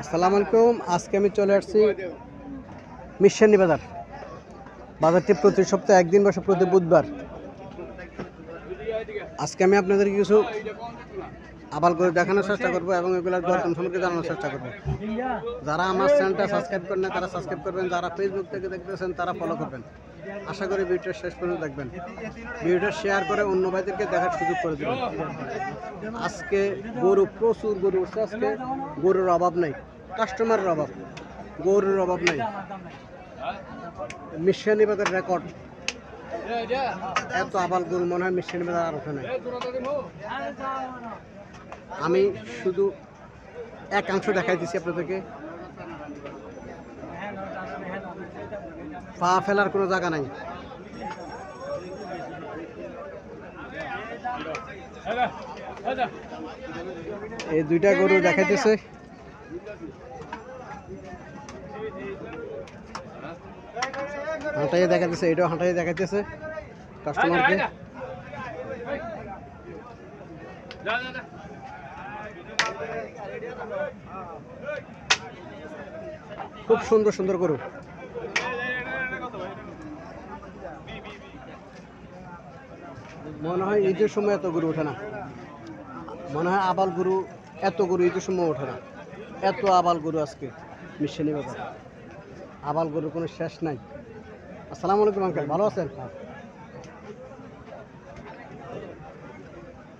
আসসালামু আলাইকুম। আজকে আমি চলে আসছি মিশানি বাজার। বাজারটি প্রতি সপ্তাহে একদিন বসে প্রতি বুধবার। আজকে আমি আপনাদেরকে কিছু আবাল করে দেখানোর চেষ্টা করব এবং এগুলোর দরদাম সম্পর্কে জানানোর চেষ্টা করব। যারা আমার চ্যানেলটা সাবস্ক্রাইব করেন তারা সাবস্ক্রাইব করবেন। যারা ফেসবুক থেকে দেখতেছেন, তারা ফলো করবেন। আশা করি ভিডিওটা শেষ পর্যন্ত দেখবেন। ভিডিওটা শেয়ার করে অন্য ভাইদেরকে দেখার সুযোগ করে দেবেন। আজকে গরু, প্রচুর গরু উঠছে আজকে। গরুর অভাব নাই। কাস্টমারের অভাব। গরুর অভাব নাই। মিশানি বাজার রেকর্ড এত আবাল গরু মনে হয় মিশানি বাজার আর ওঠে নাই। আমি শুধু একাংশ দেখাই দিচ্ছি আপনাদেরকে। পা ফেলার কোনো জায়গা নাই। এই দুইটা গরু দেখাইতেছে। হাঁটাই দেখাইতেছে এটাও হাঁটাই দেখাইতেছে কাস্টমারকে খুব সুন্দর সুন্দর গরু। মনে হয় ঈদের সময় এত গরু ওঠে না। মনে হয় আবাল গরু এত গরু ঈদের সময় ওঠে না। এত আবাল গরু আজকে মিশানি বাজার। আবাল গরুর কোনো শেষ নাই। আসসালামু আলাইকুম আঙ্কেল ভালো আছেন?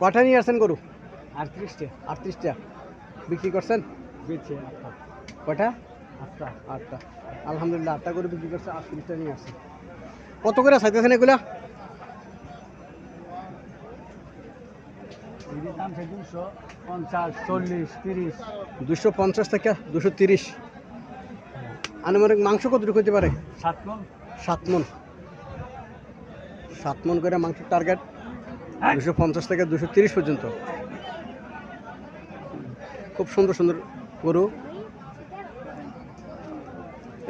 কটা নিয়ে আসছেন গরু? আটত্রিশটা। আটত্রিশটা। বিক্রি করছেন? আটটা। কটা আটটা। আটটা। আলহামদুলিল্লাহ আটটা গরু বিক্রি করছে আটত্রিশটা নিয়ে আসছে কত করে চাইতেছেন এগুলা? এদের দাম সে দুশো পঞ্চাশ চল্লিশ তিরিশ। দুশো পঞ্চাশ থেকে দুশো তিরিশ। আনুমানিক মাংস কতটুকু হতে পারে? সাত মন। সাত মন। সাত মন করে মাংসের টার্গেট দুশো পঞ্চাশ থেকে দুশো তিরিশ পর্যন্ত। খুব সুন্দর সুন্দর গরু।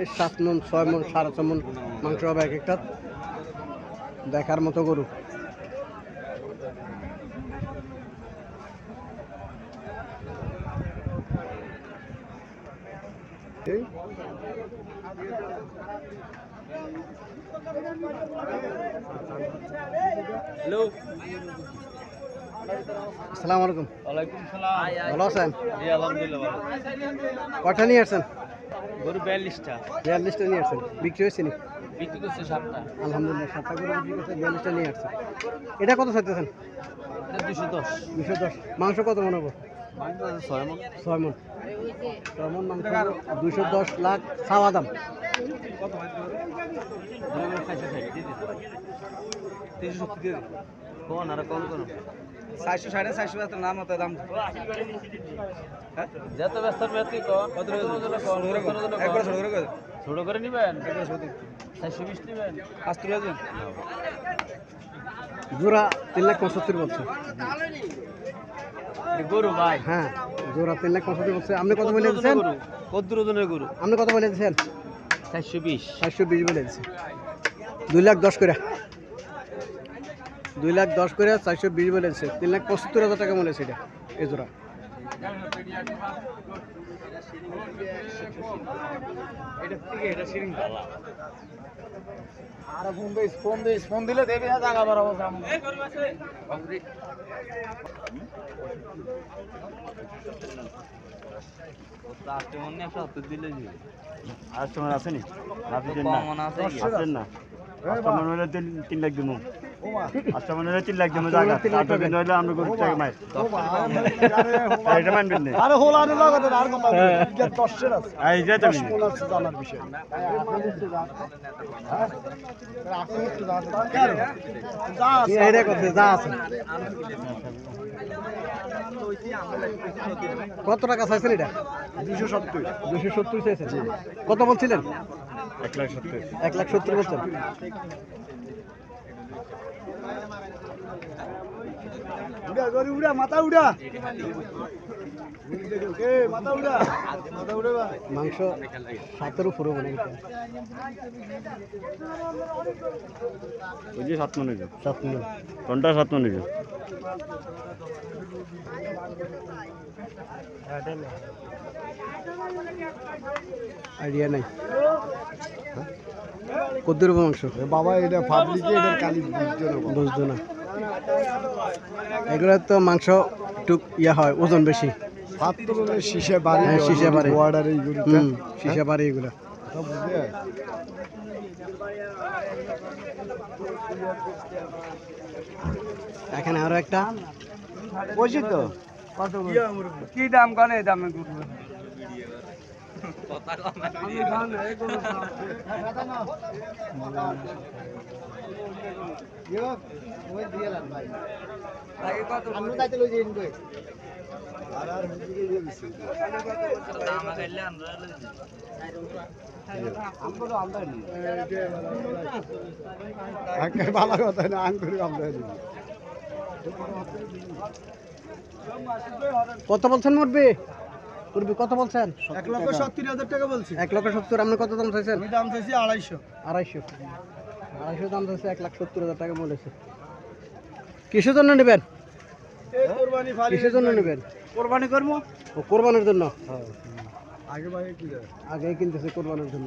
এই সাত মন ছয় মন সাড়ে ছ মন মাংস হবে এক একটা। দেখার মতো গরু এই হ্যালো। আসসালামু আলাইকুম। ওয়ালাইকুম সালাম। ভালো আছেন? জি আলহামদুলিল্লাহ ভালো কটা নিয়ে আসছেন? গরু বিয়াল্লিশটা। বিয়াল্লিশটা নিয়ে আসছেন। বিক্রি হয়েছে নি বিক্রি করছে সাতটা। আলহামদুলিল্লাহ সাতটা করে বিক্রি করছে বিয়াল্লিশটা নিয়ে আসছে এটা কত চাইতেছেন? এটা দুশো দশ। দুশো দশ। মাংস কত মনে হব? ছয় মন ছয় মন ছয় মাংস দুশো দশ লাখ চাওয়া দাম। দুই চারশো ষাট দিয়ে দিতে তিনশো সত্তর দিয়ে দিতে কোন আর কম করুন চারশো সাড়ে চারশো ব্যস্ত নাম হতো দাম যত ব্যস্ত ব্যক্তি কন কত একবার ছোট করে ছোট করে। নিবেন চারশো বিশ নিবেন? পাঁচ তুলে জোড়া তিন লাখ পঁচাত্তর বলছে। গরু ভাই। হ্যাঁ জোড়া তিন লাখ পঁচাত্তর বলছে আপনি কত বলে দিচ্ছেন গরু কদ্দুর ওজনের গরু। আপনি কত বলে দিচ্ছেন চারশো বিশ। চারশো বিশ বলে দিচ্ছে দুই লাখ দশ করে। দুই লাখ দশ করে চারশো বিশ বলে দিচ্ছে তিন লাখ পঁচাত্তর হাজার টাকা বলেছে এটা এই জোড়া। এটা আর ফোন দিস ফোন দিস ফোন দিলে দেবে না জায়গা বরাবর যাব কাস্টমার আছে। নি? ভাবিছেন না। আছেন না? তিন তিন লাখ দিব তিন লাখ দিব জায়গা তিন লাখ আর হলে আমরা গরু টাকা মাই এটা মানবেন না। আরে হোল আরে লাগাতে আর কথা ইজ্জত দশের আছে। এই যে তুমি। জানার বিষয় এটা করছে যা আছে। কত টাকা চাইছেন এটা? দুশো সত্তর। দুশো সত্তর চাইছেন? কত বলছিলেন? এক লাখ সত্তর। এক লাখ সত্তর বলছেন। উড়া গরু উড়া মাথা উড়া। মাংস সাতের উপরে বলে ওই যে সাত মনে সাত মিনিট কোনটা সাত মনে আইডিয়া নাই। কদ্দুর মাংস। বাবা এটা পাবলিকে এটার কালি বুঝতো না এগুলো তো মাংস একটু ইয়া হয় ওজন বেশি। বাড়ি হ্যাঁ, বাড়ি। বর্ডার এইগুলো সীসা পারে এগুলো। এখানে আরও একটা। বলছি তো। কি দাম কনে? দামে ভালো কথা না আঙ্গুরি আমদানি কত বলছেন মুরবি মুরবি কত বলছেন? এক লক্ষ সত্তর হাজার টাকা বলছি। এক লক্ষ সত্তর আপনি কত দাম চাইছেন? আমি দাম চাইছি আড়াইশো। আড়াইশো। আড়াইশো দাম চাইছে এক লাখ সত্তর হাজার টাকা বলেছে। কিসের জন্য নেবেন? কিসের জন্য নেবেন? কোরবানি করব? ও কোরবানির জন্য? আগে আগে কিনতেছে কোরবানির জন্য।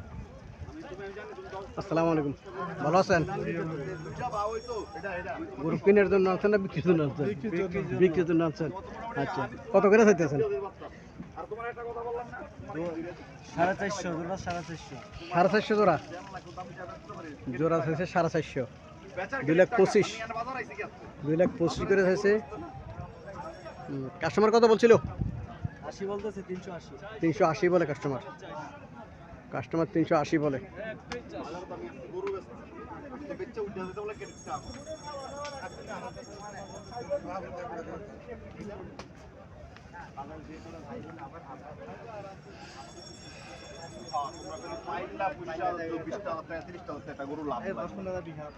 আসসালামু আলাইকুম। ভালো আছেন? গরু কিনের জন্য আছেন না বিক্রির জন্য আছেন বিক্রির জন্য আছেন আচ্ছা কত করে চাইতেছেন? সাড়ে চারশো সাড়ে চারশো। সাড়ে চারশো জোড়া? জোড়া চাইছে সাড়ে চারশো। দুই লাখ পঁচিশ। দুই লাখ পঁচিশ করে চাইছে। কাস্টমার কত বলছিল? আশি বলতেছে তিনশো আশি। তিনশো আশি বলে কাস্টমার কাস্টমার তিনশো আশি বলে।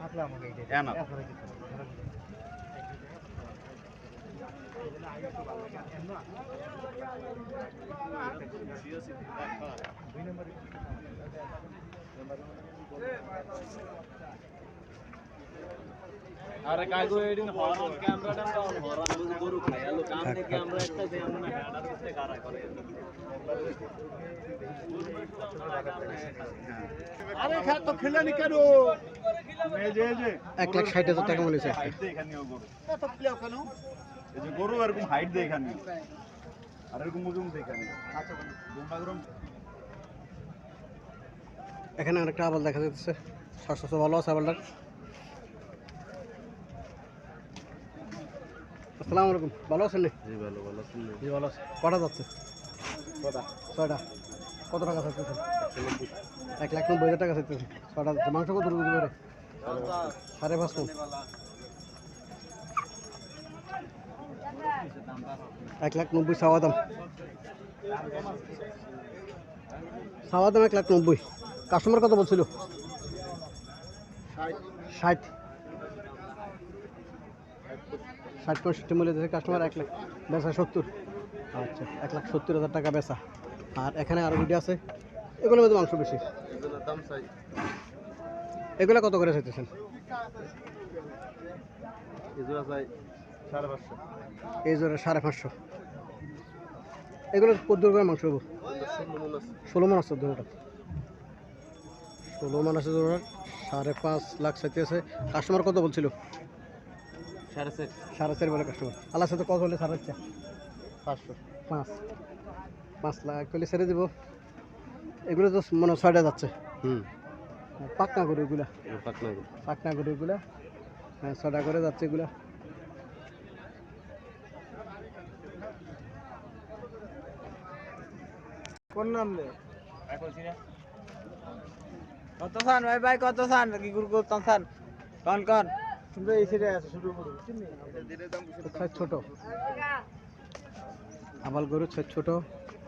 থাকলে আমাকে আরে কাগো এডিন হরন ক্যামেরাটা অন হরন গরু আলো কাম নে ক্যামেরা একটা দে আমরা হ্যাডার করতে কারা করে? আরে খা তো খেলানি কেন? এই যে যে লাখ ষাট হাজার টাকা বলেছে এখানে তো প্লেও কেন? এই যে গরু এরকম হাইট দিয়ে এখানে। আর এরকম ওজন দিয়ে এখানে। এখানে আরেকটা আবাল দেখা যাচ্ছে। স্বাস্থ্য ভালো আছে আবালটার আসসালামু আলাইকুম। ভালো আছেন জি ভালো ভালো শুনলে জি ভালো আছে কটা যাচ্ছে? কটা ছয়টা। কত টাকা চাইতেছেন? এক লাখ নব্বই হাজার টাকা চাইতেছেন। ছয়টা যাচ্ছে। মাংস কত রুগী পারে সাড়ে পাঁচ মন এক লাখ নব্বই চাওয়া দাম। চাওয়া দাম এক লাখ নব্বই। কাস্টমার কত বলছিল? ষাট। ষাট পঁয়ষট্টি মূল্য দিয়েছে কাস্টমার এক লাখ। বেচা সত্তর। আচ্ছা এক লাখ সত্তর হাজার টাকা বেচা। আর এখানে আরও দুটি আছে। এগুলোর মধ্যে মাংস বেশি। এগুলো কত করে চাইতেছেন? এই জোড়া সাড়ে পাঁচশো। এগুলো কদ্দুর করে মাংস হব ষোলো মান আছে দুটোটা ষোলো মান আছে দুটোটা সাড়ে পাঁচ লাখ চাইতে আছে। কাস্টমার কত বলছিল? সাড়ে চার। সাড়ে চার বলে কাস্টমার আল্লাহ সাথে কত হলে সাড়ে চার। পাঁচশো। পাঁচ। পাঁচ লাখ করলে ছেড়ে দিব। এগুলো তো মনে ছয়টা যাচ্ছে। হুম। পাকনা করে এগুলা পাটনা পাকনা করে এগুলা হ্যাঁ ছটা করে যাচ্ছে এগুলা। কোন নাম নে। কত সান ভাই ভাই কত সান? কি গুরু করতাম সান? কন কন? শুনবে এই সাইডে আছে শুরু করুন সাইজ ছোট। আবাল গরু সাইজ ছোট।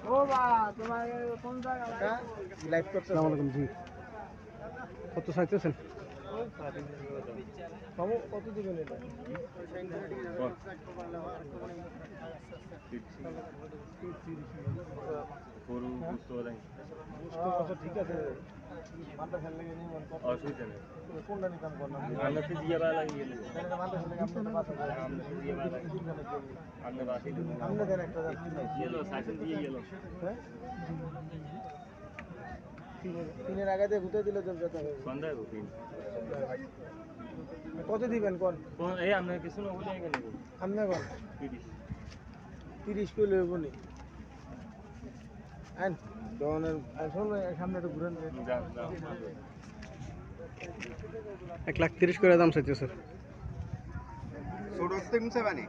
ও বা তোমার কোন জায়গা লাইভ করতে আসসালামু আলাইকুম জি। কত চাইতেছেন? বাবু কত দিবেন এটা? গরু বুঝতে পারি আচ্ছা ঠিক আছে। অসুবিধা নেই। কোনটা নিতাম করলাম আমরা তো দিয়ে বেলা লাগিয়ে গেলে আমরা বাসি দেন একটা সাইকেল দিয়ে হ্যাঁ? তিনের- আগে দিয়ে ঘুরতে দিলে জল যেতে হবে সন্ধ্যা তিন। কত দিবেন কোন এই আমরা কিছু না বলে এখানে আপনি কোন তিরিশ। তিরিশ কিলো হইব এক লাখ তিরিশ করে দাম চাইছে বানি